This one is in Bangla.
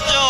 ভজ